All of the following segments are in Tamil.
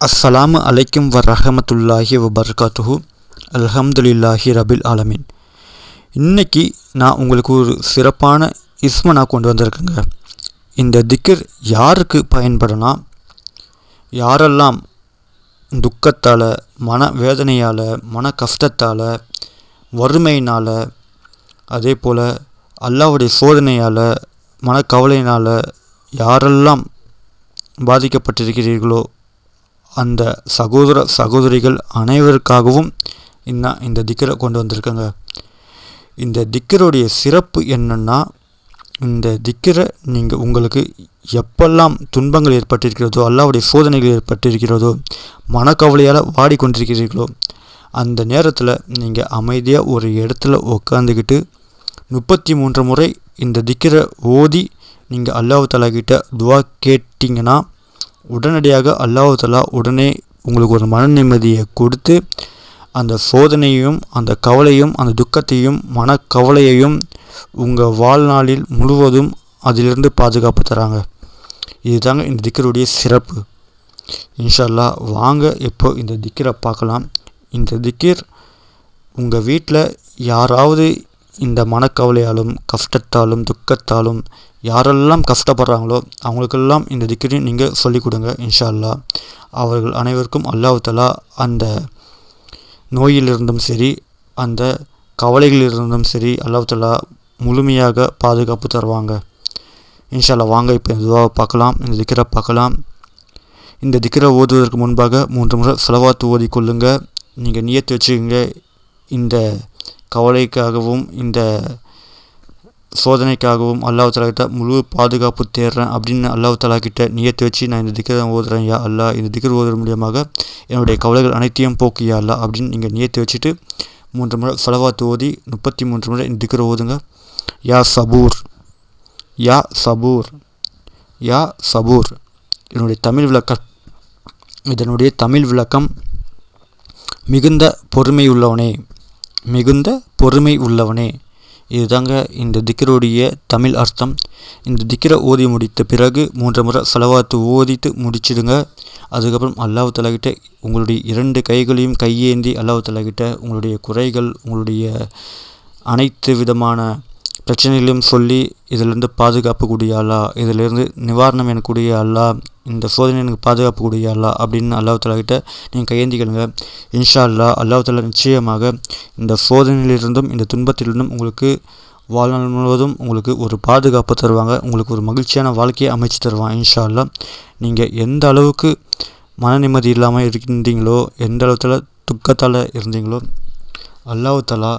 அஸ்ஸலாமு அலைக்கும் வரஹமத்துல்லாஹி வபர்காத்துஹு அல்ஹம்துலில்லாஹி ரபில் ஆலமீன் இன்னைக்கு நான் உங்களுக்கு ஒரு சிறப்பான இஸ்மை நான் கொண்டு வந்திருக்கேங்க. இந்த திக்கர் யாருக்கு பயன்படுனா யாரெல்லாம் துக்கத்தால் மன வேதனையால் மன கஷ்டத்தால் வறுமையினால் அதே போல் அல்லாவுடைய சோதனையால் மனக்கவலையினால் யாரெல்லாம் பாதிக்கப்பட்டிருக்கிறீர்களோ அந்த சகோதர சகோதரிகள் அனைவருக்காகவும் இன்னும் இந்த திக்கரை கொண்டு வந்திருக்கேங்க. இந்த திக்கருடைய சிறப்பு என்னென்னா இந்த திக்கரை நீங்கள் உங்களுக்கு எப்பெல்லாம் துன்பங்கள் ஏற்பட்டிருக்கிறதோ அல்லாவுடைய சோதனைகள் ஏற்பட்டிருக்கிறதோ மனக்கவலையால் வாடிக்கொண்டிருக்கிறீர்களோ அந்த நேரத்தில் நீங்கள் அமைதியாக ஒரு இடத்துல உட்காந்துக்கிட்டு முப்பத்தி மூன்று முறை இந்த திக்கரை ஓதி நீங்கள் அல்லாஹ் தலாக்கிட்ட துவா கேட்டிங்கன்னா உடனடியாக அல்லாஹ் உடனே உங்களுக்கு ஒரு மன நிம்மதியை கொடுத்து அந்த சோதனையும் அந்த கவலையும் அந்த துக்கத்தையும் மனக்கவலையையும் உங்கள் வாழ்நாளில் முழுவதும் அதிலிருந்து பாதுகாப்பு தராங்க. இதுதாங்க இந்த திக்கருடைய சிறப்பு. இன்ஷல்லா வாங்க இப்போ இந்த திக்கரை பார்க்கலாம். இந்த திக்கிர் உங்கள் வீட்டில் யாராவது இந்த மனக்கவலையாலும் கஷ்டத்தாலும் துக்கத்தாலும் யாரெல்லாம் கஷ்டப்படுறாங்களோ அவங்களுக்கெல்லாம் இந்த திக்கரையும் நீங்கள் சொல்லிக் கொடுங்க இன்ஷா அல்லா அவர்கள் அனைவருக்கும் அல்லாஹ் அந்த நோயிலிருந்தும் சரி அந்த கவலைகளிலிருந்தும் சரி அல்லாஹ் முழுமையாக பாதுகாப்பு தருவாங்க. இன்ஷால்லா வாங்க இப்போ இந்த துவாவை பார்க்கலாம் இந்த திக்கரை பார்க்கலாம். இந்த திக்கரை ஓதுவதற்கு முன்பாக மூன்று முறை செலவாத்து ஓதிக்கொள்ளுங்க நீங்கள் நியத்து வச்சுக்கோங்க. இந்த கவலைக்காகவும் இந்த சோதனைக்காகவும் அல்லாஹ் தலா முழு பாதுகாப்பு தேடுறேன் அப்படின்னு அல்லாஹ் தலா நியத்து வச்சு நான் இந்த திக்கர் ஓதுறேன் யா அல்லா இந்த திக்கர் ஓதுற மூலியமாக என்னுடைய கவலைகள் அனைத்தையும் போக்கு யா அல்லா அப்படின்னு நீங்கள் நியத்து வச்சுட்டு மூன்று முறை செலவாத்து ஓதி முப்பத்தி மூன்று முறை இந்த திக்கர் ஓதுங்க. யா சபூர் யா சபூர் யா சபூர். என்னுடைய தமிழ் விளக்கம் இதனுடைய தமிழ் விளக்கம் மிகுந்த பொறுமை உள்ளவனே. மிகுந்த பொறுமை உள்ளவனே. இதுதாங்க இந்த திக்கருடைய தமிழ் அர்த்தம். இந்த திக்கரை ஓதி முடித்த பிறகு மூன்று முறை செலவாத்து ஓதித்து முடிச்சிடுங்க. அதுக்கப்புறம் அல்லாஹ் தலாகிட்ட உங்களுடைய இரண்டு கைகளையும் கையேந்தி அல்லாஹ் தலாகிட்ட உங்களுடைய குறைகள் உங்களுடைய அனைத்து விதமான பிரச்சனைகளையும் சொல்லி இதிலிருந்து பாதுகாப்பு கூடிய அல்லா இதிலிருந்து நிவாரணம் எனக்கூடிய அல்லா இந்த சோதனை எனக்கு பாதுகாப்பு கூடிய அல்லா அப்படின்னு அல்லாஹ் தலாகிட்ட நீங்கள் கையேந்திக்கணுங்க இன்ஷா அல்லா அல்லாஹ் தலா நிச்சயமாக இந்த சோதனையிலிருந்தும் இந்த துன்பத்திலிருந்தும் உங்களுக்கு வாழ்நாள் முழுவதும் உங்களுக்கு ஒரு பாதுகாப்பு தருவாங்க. உங்களுக்கு ஒரு மகிழ்ச்சியான வாழ்க்கையை அமைச்சு தருவாங்க இன்ஷா அல்லா நீங்கள் எந்த அளவுக்கு மன நிம்மதி இல்லாமல் இருக்கின்றீங்களோ எந்த அளவுத்தில் துக்கத்தால் இருந்தீங்களோ அல்லாஹ் தலா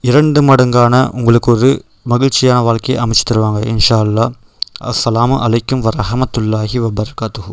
இரண்டு மடங்கான உங்களுக்கு ஒரு மகிழ்ச்சியான வாழ்க்கையை அமைச்சு தருவாங்க இன்ஷா அல்லா அஸ்லாம் அலைக்கும் வரஹமத்துல்லாஹி வபர்காத்துஹு.